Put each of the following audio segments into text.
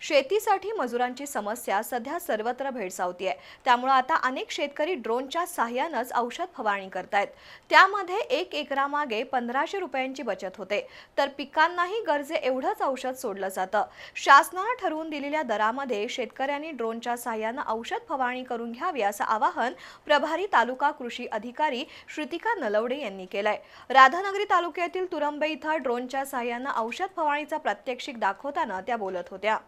शेतीसाठी मजुरांची समस्या सध्या सर्वत्र भेडसावतीये. त्यामुळे आता अनेक शेतकरी ड्रोनच्या साह्यानंच औषध फवारणी करतायत. त्यामध्ये एक एकरामागे पंधराशे रुपयांची बचत होते. तर पिकांनाही गरजे एवढंच औषध सोडलं जातं. शासनानं ठरवून दिलेल्या दरामध्ये शेतकऱ्यांनी ड्रोनच्या साह्यानं औषध फवारणी करून घ्यावी असं आवाहन प्रभारी तालुका कृषी अधिकारी श्रुतिका नलवडे यांनी केलंय. राधानगरी तालुक्यातील तुरंबे इथं ड्रोनच्या साह्यानं औषध फवारणीचा प्रात्यक्षिक दाखवताना त्या बोलत होत्या.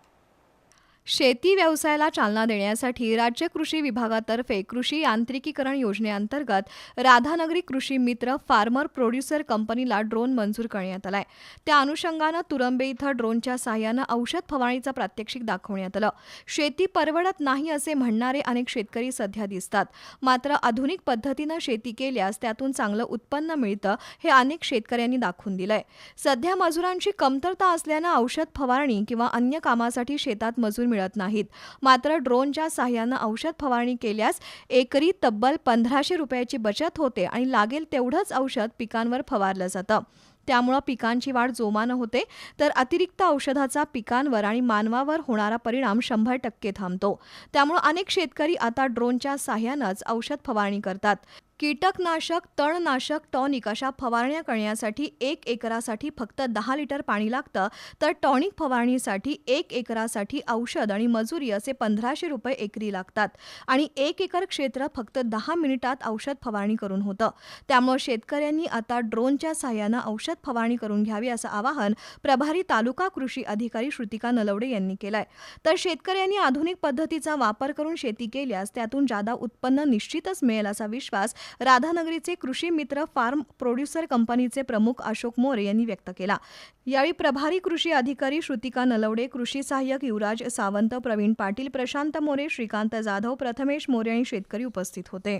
शेती व्यवसायाला चालना देण्यासाठी राज्य कृषी विभागातर्फे कृषी यांत्रिकीकरण योजनेअंतर्गत राधानगरी कृषी मित्र फार्मर प्रोड्युसर कंपनीला ड्रोन मंजूर करण्यात आलाय. त्या अनुषंगानं तुरंबे इथं ड्रोनच्या सहाय्यानं औषध फवारणीचं प्रात्यक्षिक दाखवण्यात आलं. शेती परवडत नाही असे म्हणणारे अनेक शेतकरी सध्या दिसतात. मात्र आधुनिक पद्धतीनं शेती केल्यास त्यातून चांगलं उत्पन्न मिळतं हे अनेक शेतकऱ्यांनी दाखवून दिलंय. सध्या मजुरांची कमतरता असल्यानं औषध फवारणी किंवा अन्य कामासाठी शेतात मजूर मिळत नाहीत. मात्र ड्रोनच्या सहाय्यानं औषध फवारणी केल्यास एकरी तब्बल पंधराशे रुपयाची बचत होते आणि लागेल तेवढंच औषध पिकांवर फवारलं जातं. त्यामुळं पिकांची वाढ जोमानं होते तर अतिरिक्त औषधाचा पिकांवर आणि मानवावर होणारा परिणाम शंभर टक्के थांबतो. त्यामुळं अनेक शेतकरी आता ड्रोनच्या साह्यानंच औषध फवारणी करतात. कीटकनाशक तणनाशक टॉनिक अशा फवारण्या करण्यासाठी एक एकरासाठी फक्त दहा लिटर पाणी लागतं तर टॉनिक फवारणीसाठी एक एकरासाठी औषध आणि मजुरी असे पंधराशे रुपये एकरी लागतात. आणि एक एकर क्षेत्र फक्त दहा मिनिटात औषध फवारणी करून होतं. त्यामुळे शेतकऱ्यांनी आता ड्रोनच्या साह्यानं औषध फवारणी करून घ्यावी असं आवाहन प्रभारी तालुका कृषी अधिकारी श्रुतिका नलवडे यांनी केलंय. तर शेतकऱ्यांनी आधुनिक पद्धतीचा वापर करून शेती केल्यास त्यातून जादा उत्पन्न निश्चितच मिळेल असा विश्वास राधानगरीचे कृषी मित्र फार्म प्रोड्युसर कंपनीचे प्रमुख अशोक मोरे यांनी व्यक्त केला. यावेळी प्रभारी कृषी अधिकारी श्रुतिका नलवडे कृषी सहाय्यक युवराज सावंत प्रवीण पाटील प्रशांत मोरे श्रीकांत जाधव प्रथमेश मोरे आणि शेतकरी उपस्थित होते.